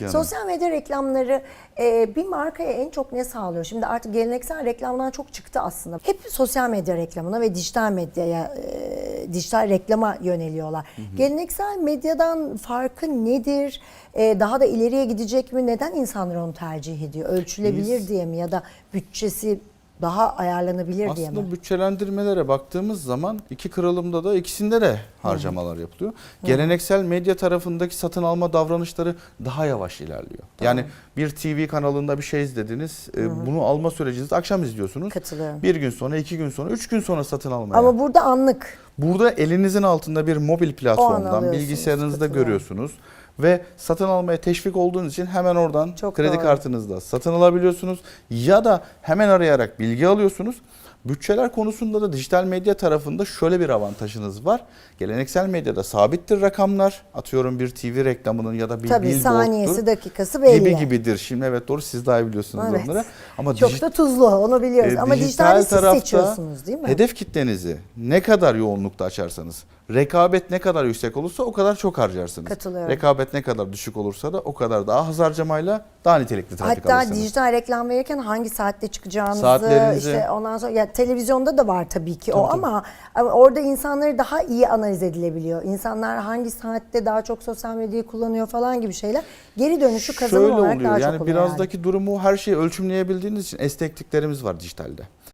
Yani. Sosyal medya reklamları e, bir markaya en çok ne sağlıyor? Şimdi artık geleneksel reklamdan çok çıktı aslında. Hep sosyal medya reklamına ve dijital medyaya, e, dijital reklama yöneliyorlar. Geleneksel medyadan farkı nedir? E, daha da ileriye gidecek mi? Neden insanlar onu tercih ediyor? Ölçülebilir Biz- diye mi ya da bütçesi daha ayarlanabilir diye mi? Aslında bütçelendirmelere baktığımız zaman iki kırılımda da ikisinde de harcamalar yapılıyor. Geleneksel medya tarafındaki satın alma davranışları daha yavaş ilerliyor. Yani bir TV kanalında bir şey izlediniz. e, Bunu alma sürecinizde akşam izliyorsunuz. Katılıyorum. Bir gün sonra, iki gün sonra, üç gün sonra satın almaya. Ama burada anlık. Burada elinizin altında bir mobil platformdan bilgisayarınızda görüyorsunuz ve satın almaya teşvik olduğunuz için hemen oradan Çok kredi doğru. kartınızda satın alabiliyorsunuz ya da hemen arayarak bilgi alıyorsunuz. Bütçeler konusunda da dijital medya tarafında şöyle bir avantajınız var. Geleneksel medyada sabittir rakamlar. Atıyorum bir TV reklamının ya da bir Tabii billboard'tur saniyesi, dakikası belli. gibi gibidir. Şimdi evet doğru siz daha iyi biliyorsunuz Evet. onları. Ama Çok dij- da tuzlu onu biliyoruz. e, Ama dijital dijitalde siz tarafta seçiyorsunuz değil mi? Hedef kitlenizi ne kadar yoğunlukta açarsanız, rekabet ne kadar yüksek olursa o kadar çok harcarsınız. Katılıyorum. Rekabet ne kadar düşük olursa da o kadar daha az harcamayla daha nitelikli trafik Hatta alırsınız. dijital reklam verirken hangi saatte çıkacağınızı Saatlerinizi- işte ondan sonra ya televizyonda da var tabii ki o Tabii, tabii. ama orada insanları daha iyi analiz edilebiliyor. İnsanlar hangi saatte daha çok sosyal medyayı kullanıyor falan gibi şeyler geri dönüşü kazanım Şöyle olarak oluyor daha yani çok oluyor. birazdaki durumu her şeyi ölçümleyebildiğiniz için esnekliklerimiz var dijitalde.